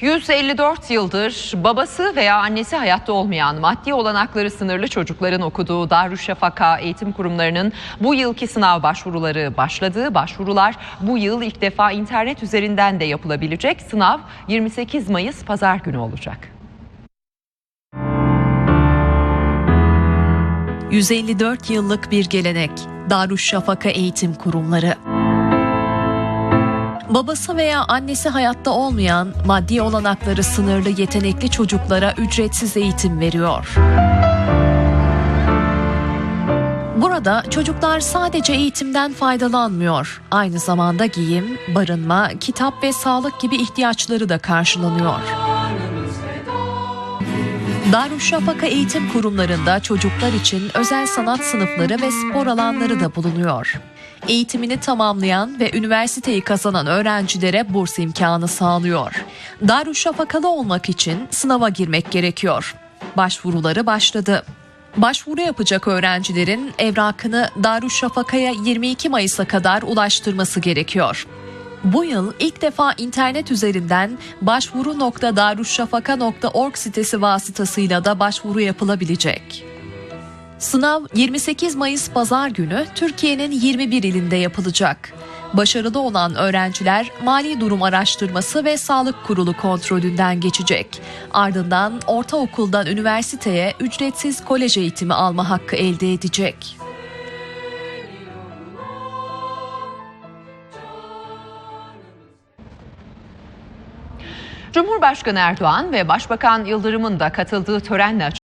154 yıldır babası veya annesi hayatta olmayan maddi olanakları sınırlı çocukların okuduğu Darüşşafaka eğitim kurumlarının bu yılki sınav başvuruları başladı. Başvurular bu yıl ilk defa internet üzerinden de yapılabilecek. Sınav 28 Mayıs pazar günü olacak. 154 yıllık bir gelenek. Darüşşafaka Eğitim Kurumları. Babası veya annesi hayatta olmayan, maddi olanakları sınırlı yetenekli çocuklara ücretsiz eğitim veriyor. Burada çocuklar sadece eğitimden faydalanmıyor. Aynı zamanda giyim, barınma, kitap ve sağlık gibi ihtiyaçları da karşılanıyor. Darüşşafaka eğitim kurumlarında çocuklar için özel sanat sınıfları ve spor alanları da bulunuyor. Eğitimini tamamlayan ve üniversiteyi kazanan öğrencilere burs imkanı sağlıyor. Darüşşafakalı olmak için sınava girmek gerekiyor. Başvuruları başladı. Başvuru yapacak öğrencilerin evrakını Darüşşafaka'ya 22 Mayıs'a kadar ulaştırması gerekiyor. Bu yıl ilk defa internet üzerinden başvuru.darüşşafaka.org sitesi vasıtasıyla da başvuru yapılabilecek. Sınav 28 Mayıs Pazar günü Türkiye'nin 21 ilinde yapılacak. Başarılı olan öğrenciler mali durum araştırması ve sağlık kurulu kontrolünden geçecek. Ardından ortaokuldan üniversiteye ücretsiz kolej eğitimi alma hakkı elde edecek. Cumhurbaşkanı Erdoğan ve Başbakan Yıldırım'ın da katıldığı törenle